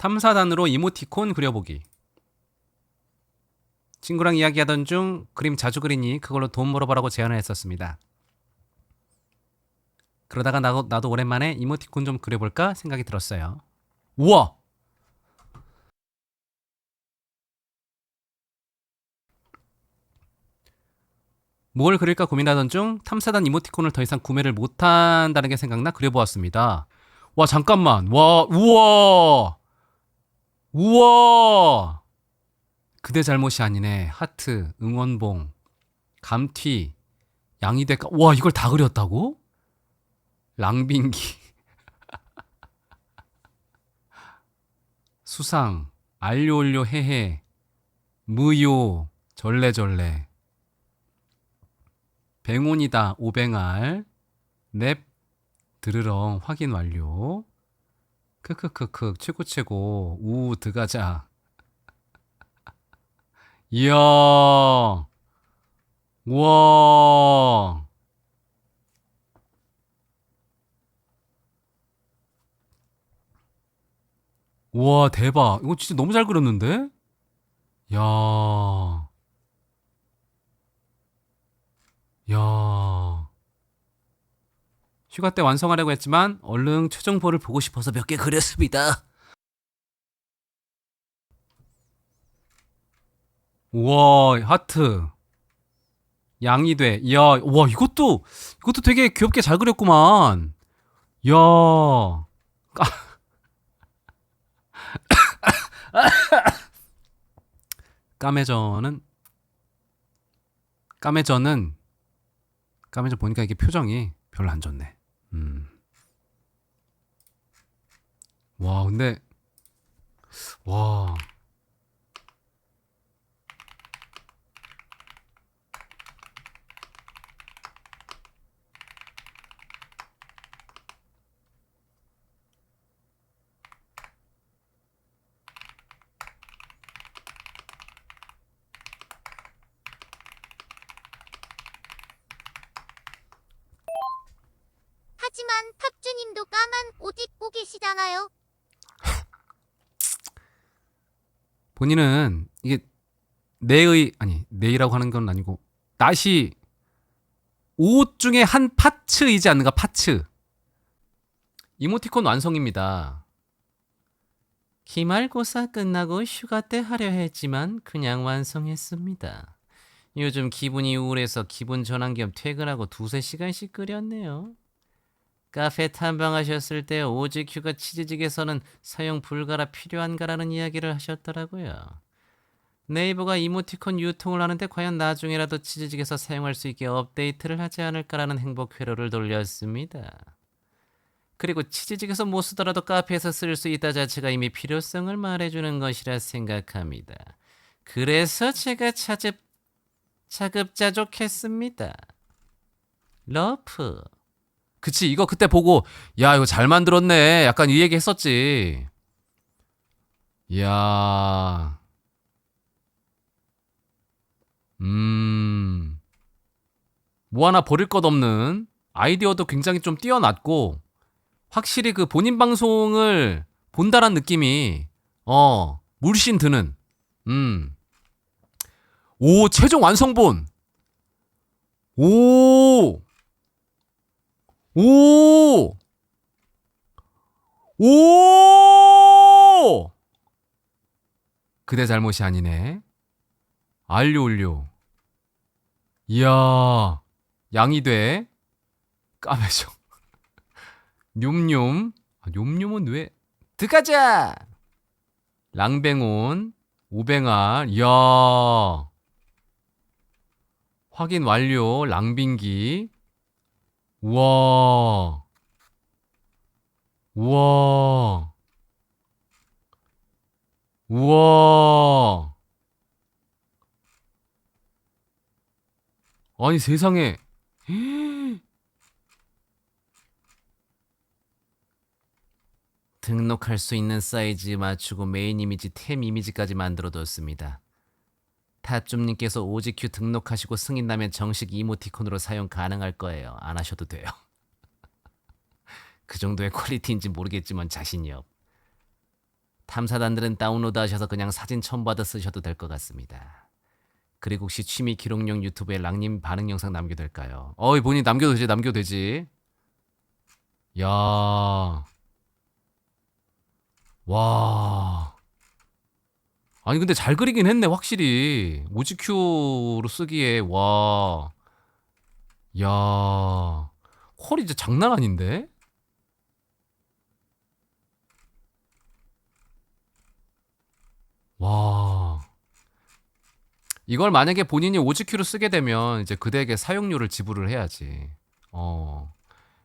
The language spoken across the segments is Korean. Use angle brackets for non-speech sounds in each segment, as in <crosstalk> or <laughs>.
탐사단으로 이모티콘 그려보기. 친구랑 이야기하던 중 그림 자주 그리니 그걸로 돈 벌어보라고 제안을 했었습니다. 그러다가 나도, 나도 오랜만에 이모티콘 좀 그려볼까 생각이 들었어요. 우와! 뭘 그릴까 고민하던 중 탐사단 이모티콘을 더 이상 구매를 못한다는 게 생각나 그려보았습니다. 와 잠깐만 와 우와 우와! 그대 잘못이 아니네. 하트 응원봉 감튀 양이대가 와 이걸 다 그렸다고? 랑빙기. <laughs> 수상 알료올료 헤헤 무요 절레절레. 뱅온이다 오뱅알. 넵 드르렁 확인 완료 크크크크 최고 최고 우 드가자. 이야. 우와. 우와 대박. 이거 진짜 너무 잘 그렸는데? 야. 야. 휴가 때 완성하려고 했지만 얼른 최종본을 보고 싶어서 몇 개 그렸습니다. 우와, 하트. 양이 돼. 이야, 와, 이것도, 이것도 되게 귀엽게 잘 그렸구만. 이야. 까... <laughs> 까매저는, 까매저는, 까매저 보니까 이게 표정이 별로 안 좋네. 음. 와, 근데 와. 하지만 탑주님도 까만 옷 입고 계시잖아요. 본인은 이게 내의 아니 내의라고 하는 건 아니고 낫이 옷 중에 한 파츠이지 않는가 파츠. 이모티콘 완성입니다. 기말고사 끝나고 휴가 때 하려 했지만 그냥 완성했습니다. 요즘 기분이 우울해서 기분 전환 겸 퇴근하고 두세 시간씩 끓였네요. 카페 탐방하셨을 때 오직 휴가 치즈직에서는 사용 불가라 필요한가라는 이야기를 하셨더라고요. 네이버가 이모티콘 유통을 하는데 과연 나중에라도 치즈직에서 사용할 수 있게 업데이트를 하지 않을까라는 행복 회로를 돌렸습니다. 그리고 치즈직에서 못 쓰더라도 카페에서 쓸 수 있다 자체가 이미 필요성을 말해주는 것이라 생각합니다. 그래서 제가 차집 자급자족했습니다. 러프. 그치 이거 그때 보고 야 이거 잘 만들었네. 약간 이 얘기 했었지. 이야. 음 뭐 하나 버릴 것 없는 아이디어도 굉장히 좀 뛰어났고 확실히 그 본인 방송을 본다란 느낌이 어 물씬 드는. 음 오 최종 완성본. 오 오! 오! 그대 잘못이 아니네. 알료 올료. 이야, 양이 돼. 까매져. <laughs> 뇽뇽. 아, 뇽뇽은 왜? 드가자! 랑뱅온. 오뱅알. 이야. 확인 완료. 랑빙기. 우와. 우와. 우와. 아니 세상에. <gasps> 등록할 수 있는 사이즈 맞추고 메인 이미지, 템 이미지까지 만들어뒀습니다. 탑좀님께서 오지큐 등록하시고 승인 나면 정식 이모티콘으로 사용 가능할 거예요. 안 하셔도 돼요. <laughs> 그 정도의 퀄리티인지 모르겠지만 자신이 없. 탐사단들은 다운로드 하셔서 그냥 사진 첨부하듯 쓰셔도 될 것 같습니다. 그리고 혹시 취미 기록용 유튜브에 랑님 반응 영상 남겨도 될까요? 어이 본인 남겨도 되지 남겨도 되지. 야. 와. 아니 근데 잘 그리긴 했네 확실히 오지큐로 쓰기에 와. 야. 퀄이 진짜 장난 아닌데? 와. 이걸 만약에 본인이 오지큐로 쓰게 되면 이제 그대에게 사용료를 지불을 해야지. 어.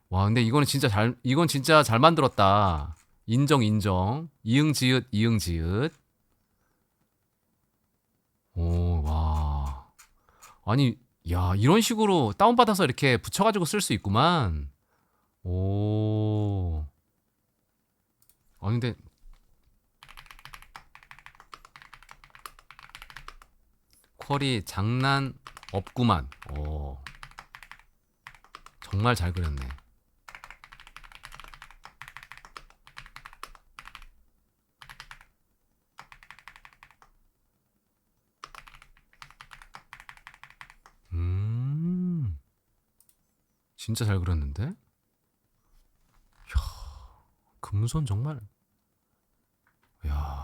와, 근데 이거는 진짜 잘, 이건 진짜 잘 만들었다. 인정, 인정. 이응지읒, 이응지읒. 오, 와. 아니, 야, 이런 식으로 다운받아서 이렇게 붙여가지고 쓸 수 있구만. 오. 아니, 근데 퀄이 장난 없구만. 오. 정말 잘 그렸네. 진짜 잘 그렸는데? 이야, 금손 정말. 야